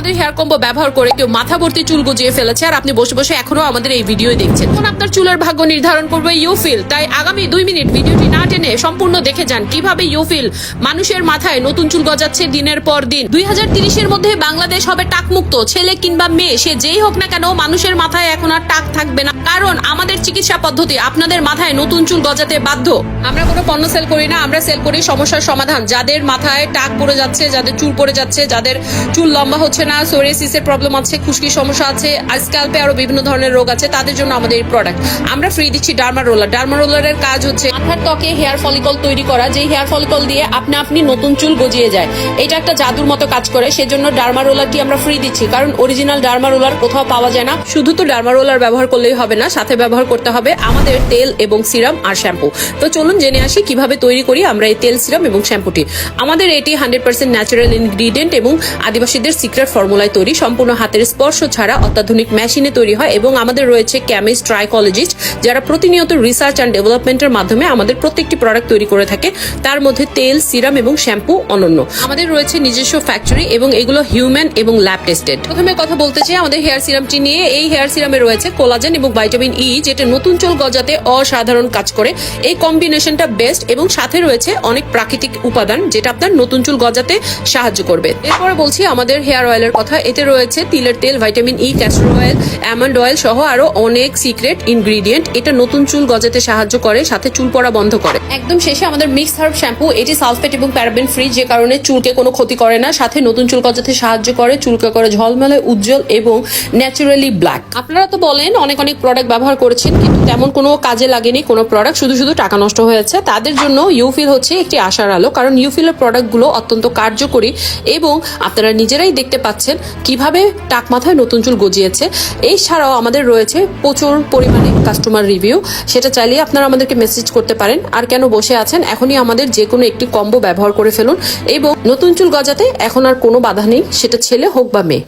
আমাদের hair combo ব্যবহার করে কেউ মাথা ভর্তি চুল গজিয়ে ফেলেছে আর আপনি বসে বসে এখনও আমাদের এই ভিডিও দেখছেন। এখন আপনার চুলের ভাগ্য নির্ধারণ করবে ইউফিল। তাই আগামী দুই মিনিট ভিডিওটি না টেনে সম্পূর্ণ দেখে যান কীভাবে ইউফিল মানুষের মাথায় নতুন চুল গজাচ্ছে দিনের পর দিন। দুই তিরিশের মধ্যে বাংলাদেশ হবে টাকমুক্ত। ছেলে কিংবা মেয়ে, সে যেই হোক না কেন মানুষের মাথায় এখন আর টাক থাকবে না। কারণ আমাদের চিকিৎসা পদ্ধতি আপনাদের মাথায় নতুন চুল গজাতে বাধ্য। আমরা কোনো পণ্য সেল করি না, আমরা সেল করি সমস্যার সমাধান। যাদের মাথায় টাক পড়ে যাচ্ছে, যাদের চুল পড়ে যাচ্ছে, যাদের চুল লম্বা হচ্ছে না সোরিয়াসিসের প্রবলেম আছে খুশকির সমস্যা আছে স্ক্যাল্পে আরও বিভিন্ন ধরনের রোগ আছে, তাদের জন্য আমাদের এই প্রোডাক্ট আমরা ফ্রি দিচ্ছি ডার্মা রোলার ডার্মা রোলারের কাজ হচ্ছে মাথার ত্বকে হেয়ার ফলিকল তৈরি করা যে হেয়ার ফলিকল দিয়ে আপনি আপনি নতুন চুল গজিয়ে যায়। এটা একটা জাদুর মতো কাজ করে, সেজন্য ডার্মা রোলারটি আমরা ফ্রি দিচ্ছি, কারণ অরিজিনাল ডার্মা রোলার কোথাও পাওয়া যায় না। শুধু তো ডার্মা রোলার ব্যবহার করলেই হবে না, সাথে ব্যবহার করতে হবে আমাদের তেল এবং সিরাম আর শ্যাম্পু তো চলুন জেনে আসি, কীভাবে তৈরি করি আমরা এই তেল সিরাম এবং শ্যাম্পুটি আমাদের এটি হান্ড্রেড পার্সেন্ট ন্যাচারাল ইনগ্রিডিয়েন্ট এবং আদিবাসীদের সিক্রেট ফর্মুলায় তৈরি, সম্পূর্ণ হাতের স্পর্শ ছাড়া অত্যাধুনিক মেশিনে তৈরি হয় এবং আমাদের রয়েছে কেমিস্ট, ট্রাইকোলজিস্ট যারা প্রতিনিয়ত রিসার্চ অ্যান্ড ডেভেলপমেন্টের মাধ্যমে আমাদের প্রত্যেকটি প্রোডাক্ট তৈরি করে থাকে। তার মধ্যে তেল সিরাম এবং শ্যাম্পু অনন্য। আমাদের রয়েছে নিজস্ব ফ্যাক্টরি এবং এগুলো হিউম্যান এবং ল্যাব টেস্টেড প্রথমে কথা বলতে চাই আমাদের হেয়ার সিরামটি নিয়ে। এই হেয়ার সিরামে রয়েছে কোলাজেন এবং ভাইটামিন ই যেটা নতুন চুল গজাতে অসাধারণ কাজ করে। এই কম্বিনেশনটা বেস্ট এবং সাথে রয়েছে অনেক প্রাকৃতিক উপাদান, যেটা আপনার নতুন চুল গজাতে সাহায্য করবে। এরপরে বলছি আমাদের হেয়ার অয়েলের কথা। এতে রয়েছে তিলের তেল vitamin E castor oil almond oil সহ আরও অনেক সিক্রেট ইনগ্রিডিয়েন্ট এটা নতুন চুল গজাতে সাহায্য করে, সাথে চুল পড়া বন্ধ করে। একদম শেষে আমাদের মিক্স হার্ব শ্যাম্পু এটি সালফেট এবং প্যারাবেন ফ্রি যে কারণে চুলকে কোনো ক্ষতি করে না। সাথে নতুন চুল গজাতে সাহায্য করে, চুলকে করে ঝলমলে, উজ্জ্বল এবং ন্যাচারালি ব্ল্যাক আপনারা তো বলেন, অনেক অনেক প্রোডাক্ট ব্যবহার করেছেন, কিন্তু তেমন কোনো কাজে লাগেনি, কোনো প্রোডাক্ট শুধু শুধু টাকা নষ্ট হয়েছে। তাদের জন্য ইউফিল হচ্ছে একটি আশার আলো, কারণ ইউফিলের প্রোডাক্টগুলো অত্যন্ত কার্যকরী এবং আপনারা নিজেরাই দেখতে পাচ্ছেন কীভাবে টাক মাথায় নতুন চুল গজিয়েছে, এই ছাড়াও আমাদের রয়েছে প্রচুর পরিমাণে কাস্টমার রিভিউ সেটা চাইলেই আপনারা আমাদেরকে মেসেজ করতে পারেন, আর কেন বসে আছেন, এখনই আমাদের যে কোনো একটি কম্বো ব্যবহার করে ফেলুন। এবং নতুন চুল গজাতে এখন আর কোনো বাধা নেই, সেটা ছেলে হোক বা মেয়ে।